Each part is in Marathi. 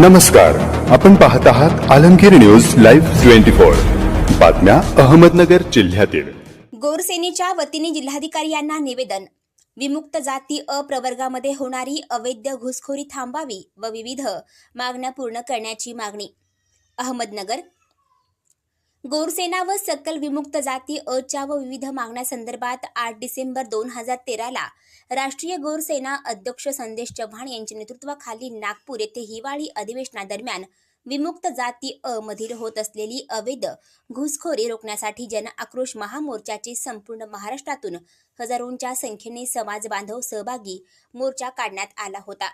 नमस्कार. आपण पाहत आहात Alamgir news live twenty four. बातम्या अहमदनगर जिल्ह्यातील. गोरसेनेच्या वतीने जिल्हाधिकारी यांना निवेदन. विमुक्त जाती अ प्रवर्गामध्ये होणारी अवैध घुसखोरी थांबावी व विविध मागण्या पूर्ण करण्याची मागणी. अहमदनगर गोरसेना व सकल विमुक्त जाती अच्या व विविध मागण्यासंदर्भात आठ डिसेंबर दोन हजार तेराला राष्ट्रीय गोरसेना अध्यक्ष संदेश चव्हाण यांच्या नेतृत्वाखाली नागपूर येथे हिवाळी अधिवेशनादरम्यान विमुक्त जाती अ मधील होत असलेली अवैध घुसखोरी रोखण्यासाठी जन आक्रोश महामोर्चाचे संपूर्ण महाराष्ट्रातून हजारोंच्या संख्येने समाज बांधव सहभागी मोर्चा काढण्यात आला होता.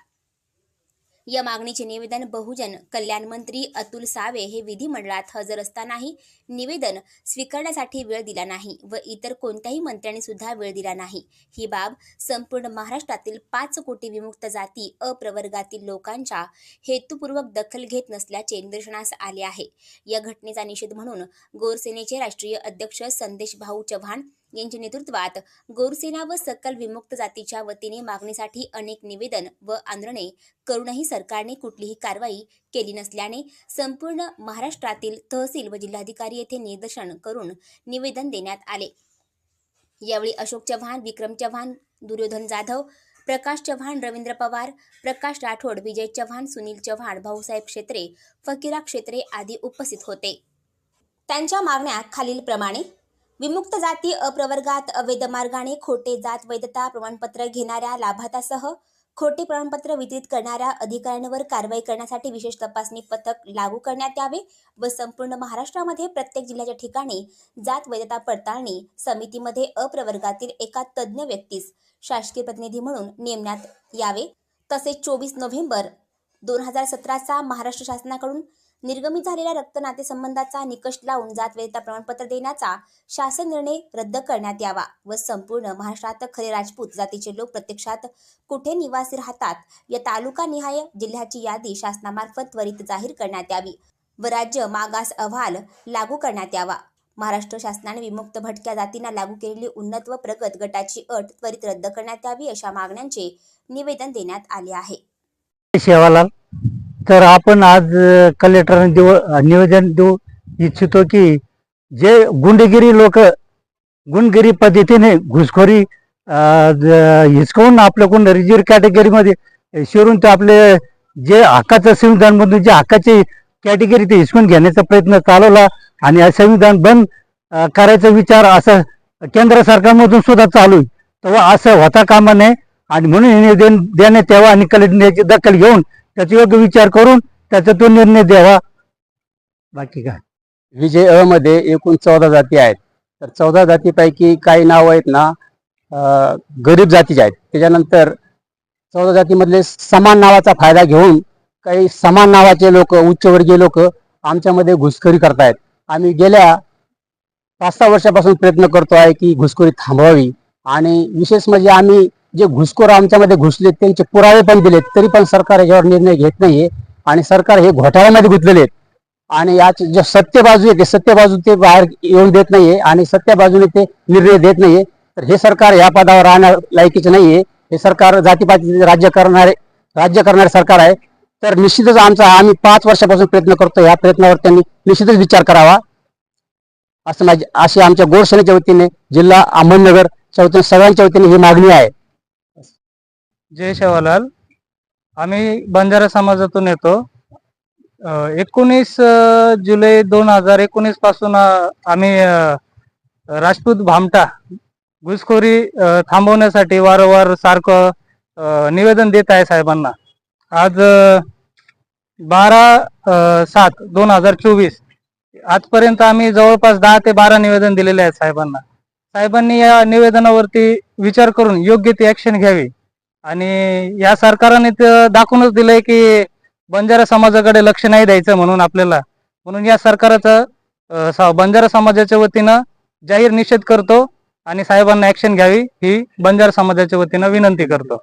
या मागणीचे निवेदन बहुजन कल्याण मंत्री अतुल सावे हे विधिमंडळात हजर असतानाही निवेदन स्वीकारण्यासाठी वेळ दिला नाही व इतर कोणत्याही मंत्र्यांनी सुद्धा वेळ दिला नाही. ही बाब संपूर्ण महाराष्ट्रातील पाच कोटी विमुक्त जाती अप्रवर्गातील लोकांच्या हेतुपूर्वक दखल घेत नसल्याचे निदर्शनास आले आहे. या घटनेचा निषेध म्हणून गोरसेनेचे राष्ट्रीय अध्यक्ष संदेश भाऊ चव्हाण यांच्या नेतृत्वात गोरसेना व सकल विमुक्त जातीच्या वतीने मागणीसाठी अनेक निवेदन व आंदोलने करूनही सरकारने कुठलीही कारवाई केली नसल्याने संपूर्ण महाराष्ट्रातील तहसील व जिल्हाधिकारी येथे निदर्शन करून निवेदन देण्यात आले. यावेळी अशोक चव्हाण विक्रम चव्हाण दुर्योधन जाधव प्रकाश चव्हाण रवींद्र पवार प्रकाश राठोड विजय चव्हाण सुनील चव्हाण भाऊसाहेब क्षेत्रे फकीरा क्षेत्रे आदी उपस्थित होते. त्यांच्या मागण्या खालीलप्रमाणे विमुक्त जाती अप्रवर्गात अवैध मार्गाने खोटे जात वैधता प्रमाणपत्र घेणाऱ्या लाभार्थ्यासह खोटे प्रमाणपत्र वितरित करणाऱ्या अधिकाऱ्यांवर कारवाई करण्यासाठी विशेष तपासणी पथक लागू करण्यात यावे व संपूर्ण महाराष्ट्रामध्ये प्रत्येक जिल्ह्याच्या ठिकाणी जात वैधता पडताळणी समितीमध्ये अप्रवर्गातील एका तज्ज्ञ व्यक्तीस शासकीय प्रतिनिधी म्हणून नेमण्यात यावे. तसेच चोवीस नोव्हेंबर दोन हजार सतराचा महाराष्ट्र शासनाकडून निर्गमित झालेल्या रक्त नातेसंबंधाचा निकष लावून जात प्रमाणपत्र देण्याचा शासन निर्णय रद्द करण्यात यावा व संपूर्ण महाराष्ट्रात खरे राजपूत जातीचे लोक प्रत्यक्षात कुठे निवासी राहतात या तालुका निहाय जिल्ह्याची यादी शासनामार्फत त्वरित जाहीर करण्यात यावी व राज्य मागास अहवाल लागू करण्यात यावा. महाराष्ट्र शासनाने विमुक्त भटक्या जातींना लागू केलेली उन्नत व प्रगत गटाची अट त्वरित रद्द करण्यात यावी अशा मागण्यांचे निवेदन देण्यात आले आहे. शेवालाल तर आपण आज अ, कलेक्टरांना देऊ निवेदन देऊ इच्छितो की जे गुंडगिरी लोक गुंडगिरी पद्धतीने घुसखोरी हिसकवून आपल्याकडून रिजर्व कॅटेगरीमध्ये शिरून ते आपले जे हक्काचं संविधानमधून जे हक्काची कॅटेगरी ते हिसकून घेण्याचा प्रयत्न चालवला आणि हा संविधान बंद करायचा विचार असं केंद्र सरकारमधून सुद्धा चालू आहे. तेव्हा असं होता कामा नये आणि म्हणून निवेदन देण्यात यावं आणि कलेक्टरची दखल घेऊन त्याचा योग्य विचार करून त्याचा तो निर्णय द्यावा. बाकी काय? विजय अ मध्ये एकूण चौदा जाती आहेत. तर चौदा जातीपैकी काही नाव आहेत ना अं, गरीब जातीचे आहेत. त्याच्यानंतर चौदा जातीमधले समान नावाचा फायदा घेऊन काही समान नावाचे लोक उच्चवर्गीय लोक आमच्यामध्ये घुसखोरी करतायत. आम्ही गेल्या पाच सहा वर्षापासून प्रयत्न करतो आहे की घुसखोरी थांबवावी. आणि विशेष म्हणजे आम्ही जे घुसखोर आमच्यामध्ये घुसले त्यांचे पुरावे पण दिलेत तरी पण सरकार याच्यावर निर्णय घेत नाहीये आणि सरकार हे घोटाळ्यामध्ये गुंतलेले आहेत. आणि याच जे सत्य बाजू आहे ते सत्य बाजू ते बाहेर येऊन देत नाहीये आणि सत्य बाजूने ते निर्णय देत नाहीये. तर हे सरकार या पदावर राहण्या लायकीचे नाहीये. हे सरकार जातीपाती राज्य करणारे राज्य करणारे सरकार आहे. तर निश्चितच आमचा आम्ही पाच वर्षापासून प्रयत्न करतो या प्रयत्नावर त्यांनी निश्चितच विचार करावा. असं माझी अशी आमच्या गोडसेनेच्या वतीने जिल्हा अहमदनगर वतीने सगळ्यांच्या वतीने ही मागणी आहे. जय शेवालाल आम्ही बंजारा समाजातून येतो. एकोणीस जुलै दोन हजार एकोणीसपासून आम्ही राजपूत भामटा घुसखोरी थांबवण्यासाठी वारंवार सारखं निवेदन देत आहे साहेबांना. आज बारा सात दोन हजार चोवीस आजपर्यंत आम्ही जवळपास दहा ते बारा निवेदन दिलेले आहेत साहेबांना. साहेबांनी या निवेदनावरती विचार करून योग्य ती ऍक्शन घ्यावी. आणि या सरकारने तर दाखवूनच दिलंय की बंजारा समाजाकडे लक्ष नाही द्यायचं म्हणून आपल्याला. म्हणून या सरकारचं बंजारा समाजाच्या वतीनं जाहीर निषेध करतो आणि साहेबांना ऍक्शन घ्यावी ही बंजारा समाजाच्या वतीनं विनंती करतो.